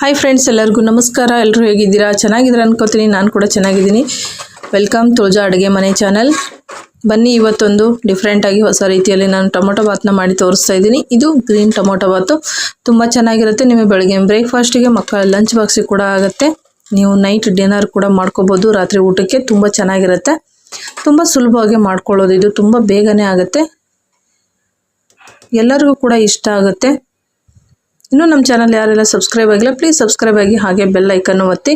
Hi friends ಎಲ್ಲರಿಗೂ ನಮಸ್ಕಾರ. ಎಲ್ಲರೂ ಹೇಗಿದ್ದೀರಾ? ಚೆನ್ನಾಗಿದ್ದೀರಾ ಅನ್ಕೋತೀನಿ ನಾನು ಕೂಡ ಚೆನ್ನಾಗಿದ್ದೀನಿ. ವೆಲ್ಕಮ್ ತುಳಜಾ ಅಡುಗೆ ಮನೆ ಚಾನಲ್ ಬನ್ನಿ, ಇವತ್ತೊಂದು ಡಿಫ್ರೆಂಟಾಗಿ ಹೊಸ ರೀತಿಯಲ್ಲಿ ನಾನು ಟೊಮೊಟೊ ಬಾತ್ನ ಮಾಡಿ ತೋರಿಸ್ತಾ ಇದ್ದೀನಿ. ಇದು ಗ್ರೀನ್ ಟೊಮೊಟೊ ಬಾತು ತುಂಬ ಚೆನ್ನಾಗಿರುತ್ತೆ. ನಿಮಗೆ ಬೆಳಗ್ಗೆ ಬ್ರೇಕ್ಫಾಸ್ಟಿಗೆ ಮಕ್ಕಳ ಲಂಚ್ ಬಾಕ್ಸಿಗೆ ಕೂಡ ಆಗುತ್ತೆ. ನೀವು ನೈಟ್ ಡಿನ್ನರ್ ಕೂಡ ಮಾಡ್ಕೋಬೋದು. ರಾತ್ರಿ ಊಟಕ್ಕೆ ತುಂಬ ಚೆನ್ನಾಗಿರುತ್ತೆ. ತುಂಬ ಸುಲಭವಾಗಿ ಮಾಡ್ಕೊಳ್ಳೋದು. ಇದು ತುಂಬ ಬೇಗನೆ ಆಗುತ್ತೆ. ಎಲ್ಲರಿಗೂ ಕೂಡ ಇಷ್ಟ ಆಗುತ್ತೆ. ಇನ್ನೂ ನಮ್ಮ ಚಾನಲ್ ಯಾರೆಲ್ಲ ಸಬ್ಸ್ಕ್ರೈಬ್ ಆಗಿಲ್ಲ ಪ್ಲೀಸ್ ಸಬ್ಸ್ಕ್ರೈಬ್ ಆಗಿ ಹಾಗೆ ಬೆಲ್ ಐಕನ್ನು ಒತ್ತಿ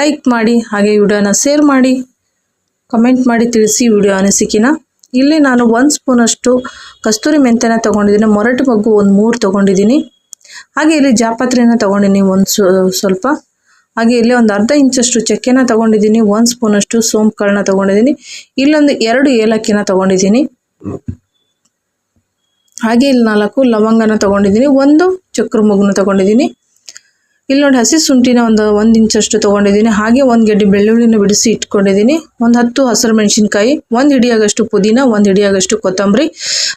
ಲೈಕ್ ಮಾಡಿ, ಹಾಗೆ ವಿಡಿಯೋನ ಶೇರ್ ಮಾಡಿ ಕಮೆಂಟ್ ಮಾಡಿ ತಿಳಿಸಿ ವಿಡಿಯೋ ಅನಿಸಿಕಿನ. ಇಲ್ಲಿ ನಾನು ಒಂದು ಸ್ಪೂನಷ್ಟು ಕಸ್ತೂರಿ ಮೆಂತ್ಯನ ತೊಗೊಂಡಿದ್ದೀನಿ, ಮೊರಟು ಮಗ್ಗು ಒಂದು ಮೂರು ತೊಗೊಂಡಿದ್ದೀನಿ. ಹಾಗೆ ಇಲ್ಲಿ ಜಾಪತ್ರೆನ ತೊಗೊಂಡಿದ್ದೀನಿ ಒಂದು ಸ್ವಲ್ಪ. ಹಾಗೆ ಇಲ್ಲಿ ಒಂದು ಅರ್ಧ ಇಂಚಷ್ಟು ಚಕ್ಕೆನ ತೊಗೊಂಡಿದ್ದೀನಿ ಒಂದು ಸ್ಪೂನಷ್ಟು ಸೋಂಪುಗಳನ್ನ ತೊಗೊಂಡಿದ್ದೀನಿ. ಇಲ್ಲೊಂದು ಎರಡು ಏಲಕ್ಕಿನ ತೊಗೊಂಡಿದ್ದೀನಿ. ಹಾಗೆ ಇಲ್ಲಿ ನಾಲ್ಕು ಲವಂಗನ ತೊಗೊಂಡಿದ್ದೀನಿ, ಒಂದು ಚಕ್ರ ಮಗುನ ತೊಗೊಂಡಿದ್ದೀನಿ. ಇಲ್ಲಿ ನೋಡಿ ಹಸಿ ಶುಂಠಿನ ಒಂದು ಒಂದು ಇಂಚಷ್ಟು ತೊಗೊಂಡಿದ್ದೀನಿ, ಹಾಗೆ ಒಂದು ಗೆಡ್ಡೆ ಬೆಳ್ಳುಳ್ಳಿನ ಬಿಡಿಸಿ ಇಟ್ಕೊಂಡಿದ್ದೀನಿ. ಒಂದು ಹತ್ತು ಹಸಿರು ಮೆಣಸಿನ್ಕಾಯಿ, ಒಂದು ಹಿಡಿಯಾಗಷ್ಟು ಪುದೀನ, ಒಂದು ಹಿಡಿಯಾಗಷ್ಟು ಕೊತ್ತಂಬರಿ,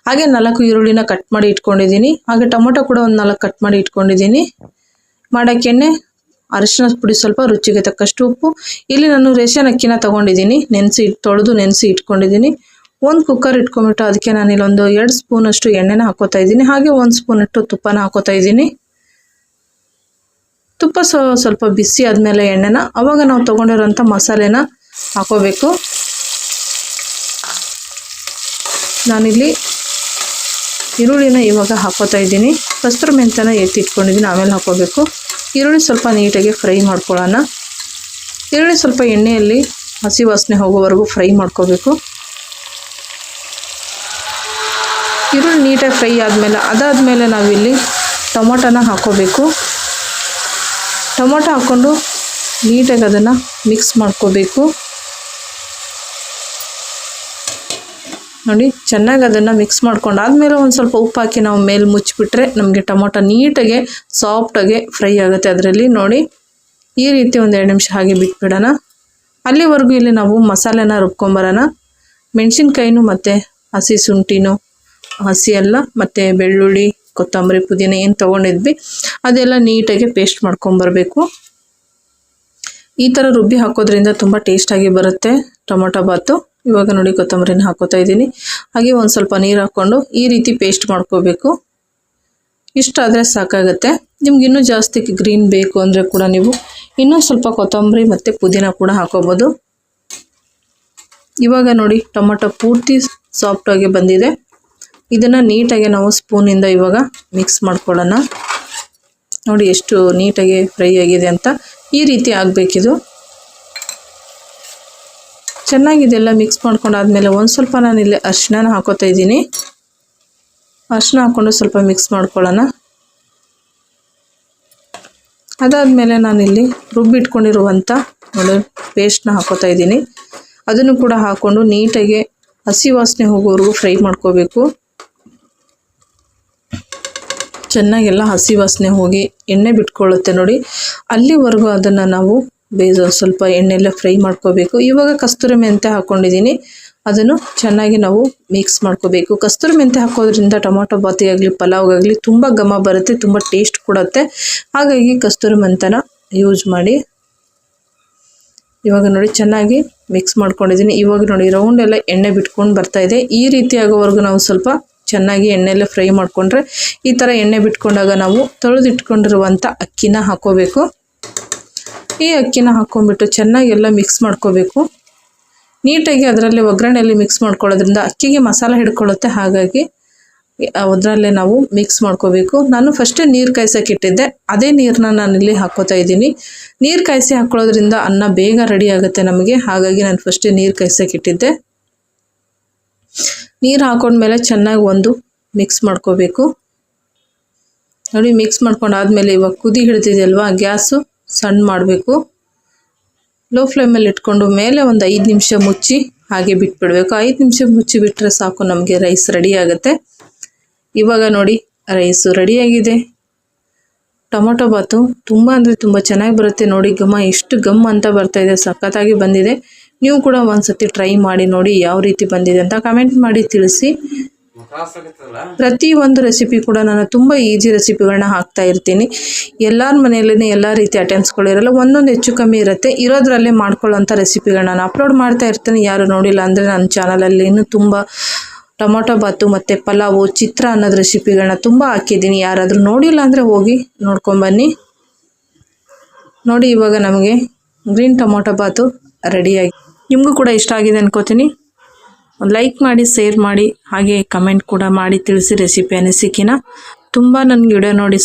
ಹಾಗೆ ನಾಲ್ಕು ಈರುಳ್ಳಿನ ಕಟ್ ಮಾಡಿ ಇಟ್ಕೊಂಡಿದ್ದೀನಿ. ಹಾಗೆ ಟೊಮೊಟೊ ಕೂಡ ಒಂದು ನಾಲ್ಕು ಕಟ್ ಮಾಡಿ ಇಟ್ಕೊಂಡಿದ್ದೀನಿ. ಮಾಡೋಕ್ಕೆ ಎಣ್ಣೆ, ಅರಿಶಿನ ಪುಡಿ ಸ್ವಲ್ಪ, ರುಚಿಗೆ ತಕ್ಕಷ್ಟು ಉಪ್ಪು. ಇಲ್ಲಿ ನಾನು ರೇಷನ್ ಅಕ್ಕಿನ ತೊಗೊಂಡಿದ್ದೀನಿ, ನೆನೆಸಿ, ತೊಳೆದು ನೆನೆಸಿ ಇಟ್ಕೊಂಡಿದ್ದೀನಿ. ಒಂದು ಕುಕ್ಕರ್ ಇಟ್ಕೊಂಬಿಟ್ಟು ಅದಕ್ಕೆ ನಾನು ಇಲ್ಲೊಂದು ಎರಡು ಸ್ಪೂನಷ್ಟು ಎಣ್ಣೆನ ಹಾಕೋತಾ ಇದ್ದೀನಿ. ಹಾಗೆ ಒಂದು ಸ್ಪೂನಷ್ಟು ತುಪ್ಪನ ಹಾಕೋತಾ ಇದ್ದೀನಿ. ತುಪ್ಪ ಸ್ವ ಸ್ವಲ್ಪ ಬಿಸಿ ಆದಮೇಲೆ ಎಣ್ಣೆನ, ಅವಾಗ ನಾವು ತೊಗೊಂಡಿರೋಂಥ ಮಸಾಲೆನ ಹಾಕೋಬೇಕು. ನಾನಿಲ್ಲಿ ಈರುಳ್ಳಿನ ಇವಾಗ ಹಾಕೋತಾ ಇದ್ದೀನಿ. ಕಸ್ತೂರಿ ಮೆಂತನ ಎತ್ತಿಟ್ಕೊಂಡಿದ್ದೀನಿ ಆಮೇಲೆ ಹಾಕೋಬೇಕು. ಈರುಳ್ಳಿ ಸ್ವಲ್ಪ ನೀಟಾಗಿ ಫ್ರೈ ಮಾಡ್ಕೊಳ್ಳೋಣ. ಈರುಳ್ಳಿ ಸ್ವಲ್ಪ ಎಣ್ಣೆಯಲ್ಲಿ ಹಸಿ ವಾಸನೆ ಹೋಗೋವರೆಗೂ ಫ್ರೈ ಮಾಡ್ಕೋಬೇಕು. ಈರುಳ್ಳಿ ನೀಟಾಗಿ ಫ್ರೈ ಆದಮೇಲೆ, ಅದಾದಮೇಲೆ ನಾವಿಲ್ಲಿ ಟೊಮೊಟೊನ ಹಾಕೋಬೇಕು. ಟೊಮೊಟೊ ಹಾಕ್ಕೊಂಡು ನೀಟಾಗಿ ಅದನ್ನು ಮಿಕ್ಸ್ ಮಾಡ್ಕೋಬೇಕು. ನೋಡಿ, ಚೆನ್ನಾಗಿ ಅದನ್ನು ಮಿಕ್ಸ್ ಮಾಡ್ಕೊಂಡು, ಆದಮೇಲೆ ಒಂದು ಸ್ವಲ್ಪ ಉಪ್ಪು ಹಾಕಿ ನಾವು ಮೇಲೆ ಮುಚ್ಚಿಬಿಟ್ರೆ ನಮಗೆ ಟೊಮೊಟೊ ನೀಟಾಗೆ ಸಾಫ್ಟಾಗೆ ಫ್ರೈ ಆಗುತ್ತೆ ಅದರಲ್ಲಿ. ನೋಡಿ, ಈ ರೀತಿ ಒಂದು ಎರಡು ನಿಮಿಷ ಹಾಗೆ ಬಿಟ್ಬಿಡೋಣ. ಅಲ್ಲಿವರೆಗೂ ಇಲ್ಲಿ ನಾವು ಮಸಾಲೆನ ರುಬ್ಕೊಂಬರೋಣ ಮೆಣಸಿನ್ಕಾಯಿನೂ ಮತ್ತು ಹಸಿ ಶುಂಠಿನೂ ಹಸಿ ಎಲ್ಲ ಮತ್ತು ಬೆಳ್ಳುಳ್ಳಿ, ಕೊತ್ತಂಬರಿ ಪುದೀನ ಏನು ತೊಗೊಂಡಿದ್ವಿ, ಅದೆಲ್ಲ ನೀಟಾಗಿ ಪೇಸ್ಟ್ ಮಾಡ್ಕೊಂಬರಬೇಕು ಈ ಥರ ರುಬ್ಬಿ ಹಾಕೋದ್ರಿಂದ ತುಂಬ ಟೇಸ್ಟಾಗಿ ಬರುತ್ತೆ ಟೊಮೊಟೊ ಬಾತು. ಇವಾಗ ನೋಡಿ ಕೊತ್ತಂಬರಿನ ಹಾಕೋತಾ ಇದ್ದೀನಿ. ಹಾಗೆ ಒಂದು ಸ್ವಲ್ಪ ನೀರು ಹಾಕ್ಕೊಂಡು ಈ ರೀತಿ ಪೇಸ್ಟ್ ಮಾಡ್ಕೋಬೇಕು. ಇಷ್ಟಾದರೆ ಸಾಕಾಗುತ್ತೆ. ನಿಮ್ಗೆ ಇನ್ನೂ ಜಾಸ್ತಿ ಗ್ರೀನ್ ಬೇಕು ಅಂದರೆ ಕೂಡ ನೀವು ಇನ್ನೂ ಸ್ವಲ್ಪ ಕೊತ್ತಂಬರಿ ಮತ್ತು ಪುದೀನ ಕೂಡ ಹಾಕೋಬೋದು. ಇವಾಗ ನೋಡಿ ಟೊಮೊಟೊ ಪೂರ್ತಿ ಸಾಫ್ಟಾಗಿ ಬಂದಿದೆ. ಇದನ್ನು ನೀಟಾಗಿ ನಾವು ಸ್ಪೂನಿಂದ ಇವಾಗ ಮಿಕ್ಸ್ ಮಾಡ್ಕೊಳ್ಳೋಣ. ನೋಡಿ ಎಷ್ಟು ನೀಟಾಗಿ ಫ್ರೈ ಆಗಿದೆ ಅಂತ. ಈ ರೀತಿ ಆಗಬೇಕಿದು. ಚೆನ್ನಾಗಿದೆಲ್ಲ ಮಿಕ್ಸ್ ಮಾಡ್ಕೊಂಡಾದ್ಮೇಲೆ ಒಂದು ಸ್ವಲ್ಪ ನಾನು ಇಲ್ಲಿ ಅರಿಶಿನ ಹಾಕೋತಾ ಇದ್ದೀನಿ. ಅರಿಶಿನ ಹಾಕ್ಕೊಂಡು ಸ್ವಲ್ಪ ಮಿಕ್ಸ್ ಮಾಡ್ಕೊಳ್ಳೋಣ. ಅದಾದಮೇಲೆ ನಾನಿಲ್ಲಿ ರುಬ್ಬಿಟ್ಕೊಂಡಿರುವಂಥ ನೋಡಿ ಪೇಸ್ಟ್ನ ಹಾಕೋತಾ ಇದ್ದೀನಿ. ಅದನ್ನು ಕೂಡ ಹಾಕ್ಕೊಂಡು ನೀಟಾಗಿ ಹಸಿ ವಾಸನೆ ಹೋಗೋವರೆಗೂ ಫ್ರೈ ಮಾಡ್ಕೋಬೇಕು. ಚೆನ್ನಾಗೆಲ್ಲ ಹಸಿ ವಾಸನೆ ಹೋಗಿ ಎಣ್ಣೆ ಬಿಟ್ಕೊಳ್ಳುತ್ತೆ ನೋಡಿ. ಅಲ್ಲಿವರೆಗೂ ಅದನ್ನು ನಾವು ಬೇಯಿಸೋ ಸ್ವಲ್ಪ ಎಣ್ಣೆಲ್ಲ ಫ್ರೈ ಮಾಡ್ಕೋಬೇಕು. ಇವಾಗ ಕಸ್ತೂರಿ ಮೆಂತೆ ಹಾಕ್ಕೊಂಡಿದ್ದೀನಿ ಅದನ್ನು ಚೆನ್ನಾಗಿ ನಾವು ಮಿಕ್ಸ್ ಮಾಡ್ಕೋಬೇಕು. ಕಸ್ತೂರಿ ಮೆಂತೆ ಹಾಕೋದ್ರಿಂದ ಟೊಮೊಟೊ ಬಾತಿಗಾಗಲಿ ಪಲಾವ್ಗಾಗಲಿ ತುಂಬ ಘಮ ಬರುತ್ತೆ, ತುಂಬ ಟೇಸ್ಟ್ ಕೊಡುತ್ತೆ. ಹಾಗಾಗಿ ಕಸ್ತೂರಿ ಮೆಂತನ ಯೂಸ್ ಮಾಡಿ. ಇವಾಗ ನೋಡಿ ಚೆನ್ನಾಗಿ ಮಿಕ್ಸ್ ಮಾಡ್ಕೊಂಡಿದ್ದೀನಿ. ಇವಾಗ ನೋಡಿ ರೌಂಡ್ ಎಲ್ಲ ಎಣ್ಣೆ ಬಿಟ್ಕೊಂಡು ಬರ್ತಾ ಇದೆ. ಈ ರೀತಿ ಆಗೋವರೆಗೂ ನಾವು ಸ್ವಲ್ಪ ಚೆನ್ನಾಗಿ ಎಣ್ಣೆಲ್ಲೇ ಫ್ರೈ ಮಾಡಿಕೊಂಡ್ರೆ ಈ ಥರ ಎಣ್ಣೆ ಬಿಟ್ಕೊಂಡಾಗ ನಾವು ತೊಳೆದಿಟ್ಕೊಂಡಿರುವಂಥ ಅಕ್ಕಿನ ಹಾಕೋಬೇಕು. ಈ ಅಕ್ಕಿನ ಚೆನ್ನಾಗಿ ಎಲ್ಲ ಮಿಕ್ಸ್ ಮಾಡ್ಕೋಬೇಕು. ನೀಟಾಗಿ ಅದರಲ್ಲಿ ಒಗ್ಗರಣೆಯಲ್ಲಿ ಮಿಕ್ಸ್ ಮಾಡ್ಕೊಳ್ಳೋದ್ರಿಂದ ಅಕ್ಕಿಗೆ ಮಸಾಲ ಹಿಡ್ಕೊಳ್ಳುತ್ತೆ. ಹಾಗಾಗಿ ಅದರಲ್ಲೇ ನಾವು ಮಿಕ್ಸ್ ಮಾಡ್ಕೋಬೇಕು. ನಾನು ಫಸ್ಟೇ ನೀರು ಕಾಯ್ಸೋಕೆ ಇಟ್ಟಿದ್ದೆ. ಅದೇ ನೀರನ್ನ ಇಲ್ಲಿ ಹಾಕೋತಾ ಇದ್ದೀನಿ. ನೀರು ಕಾಯಿಸಿ ಹಾಕ್ಕೊಳ್ಳೋದ್ರಿಂದ ಅನ್ನ ಬೇಗ ರೆಡಿ ಆಗುತ್ತೆ ನಮಗೆ. ಹಾಗಾಗಿ ನಾನು ಫಸ್ಟೇ ನೀರು ಕಾಯ್ಸೋಕೆ ಇಟ್ಟಿದ್ದೆ. ನೀರು ಹಾಕೊಂಡ್ಮೇಲೆ ಚೆನ್ನಾಗಿ ಒಂದು ಮಿಕ್ಸ್ ಮಾಡ್ಕೋಬೇಕು. ನೋಡಿ ಮಿಕ್ಸ್ ಮಾಡ್ಕೊಂಡಾದ್ಮೇಲೆ ಇವಾಗ ಕುದಿ ಹಿಡ್ತಿದೆಯಲ್ವಾ ಗ್ಯಾಸು ಸಣ್ಣ ಮಾಡಬೇಕು. ಲೋ ಫ್ಲೇಮಲ್ಲಿ ಇಟ್ಕೊಂಡು ಮೇಲೆ ಒಂದು ಐದು ನಿಮಿಷ ಮುಚ್ಚಿ ಹಾಗೆ ಬಿಟ್ಬಿಡಬೇಕು. ಐದು ನಿಮಿಷ ಮುಚ್ಚಿ ಬಿಟ್ಟರೆ ಸಾಕು, ನಮಗೆ ರೈಸ್ ರೆಡಿ ಆಗುತ್ತೆ. ಇವಾಗ ನೋಡಿ ರೈಸು ರೆಡಿಯಾಗಿದೆ ಟೊಮೊಟೊ ಬಾತು ತುಂಬ ಅಂದರೆ ತುಂಬ ಚೆನ್ನಾಗಿ ಬರುತ್ತೆ ನೋಡಿ, ಘಮ ಎಷ್ಟು ಗಮ್ ಅಂತ ಬರ್ತಾ ಇದೆ, ಸಖತ್ತಾಗಿ ಬಂದಿದೆ. ನೀವು ಕೂಡ ಒಂದ್ಸತಿ ಟ್ರೈ ಮಾಡಿ ನೋಡಿ ಯಾವ ರೀತಿ ಬಂದಿದೆ ಅಂತ ಕಮೆಂಟ್ ಮಾಡಿ ತಿಳಿಸಿ. ಪ್ರತಿ ಒಂದು ರೆಸಿಪಿ ಕೂಡ ನಾನು ತುಂಬ ಈಜಿ ರೆಸಿಪಿಗಳನ್ನ ಹಾಕ್ತಾ ಇರ್ತೀನಿ. ಎಲ್ಲರ ಮನೆಯಲ್ಲೇ ಎಲ್ಲ ರೀತಿ ಐಟಮ್ಸ್ಗಳು ಇರಲ್ಲ, ಒಂದೊಂದು ಹೆಚ್ಚು ಕಮ್ಮಿ ಇರುತ್ತೆ. ಇರೋದ್ರಲ್ಲೇ ಮಾಡ್ಕೊಳ್ಳೋಂಥ ರೆಸಿಪಿಗಳನ್ನ ನಾನು ಅಪ್ಲೋಡ್ ಮಾಡ್ತಾ ಇರ್ತೀನಿ. ಯಾರು ನೋಡಿಲ್ಲ ಅಂದರೆ ನನ್ನ ಚಾನಲಲ್ಲಿ ಇನ್ನೂ ತುಂಬ ಟೊಮೊಟೊ ಬಾತು ಮತ್ತು ಪಲಾವು, ಚಿತ್ರ ಅನ್ನೋದು ರೆಸಿಪಿಗಳನ್ನ ತುಂಬ ಹಾಕಿದ್ದೀನಿ. ಯಾರಾದರೂ ನೋಡಿಲ್ಲ ಅಂದರೆ ಹೋಗಿ ನೋಡ್ಕೊಂಬನ್ನಿ ನೋಡಿ ಇವಾಗ ನಮಗೆ ಗ್ರೀನ್ ಟೊಮೊಟೊ ಬಾತು ರೆಡಿಯಾಗಿ ನಿಮಗೂ ಕೂಡ ಇಷ್ಟ ಆಗಿದೆ ಅನ್ಕೋತೀನಿ. ಲೈಕ್ ಮಾಡಿ ಶೇರ್ ಮಾಡಿ, ಹಾಗೆ ಕಮೆಂಟ್ ಕೂಡ ಮಾಡಿ ತಿಳಿಸಿ ರೆಸಿಪಿ ಅನಿಸಿಕಿನ ತುಂಬ ನನಗೆ ವಿಡಿಯೋ ನೋಡಿ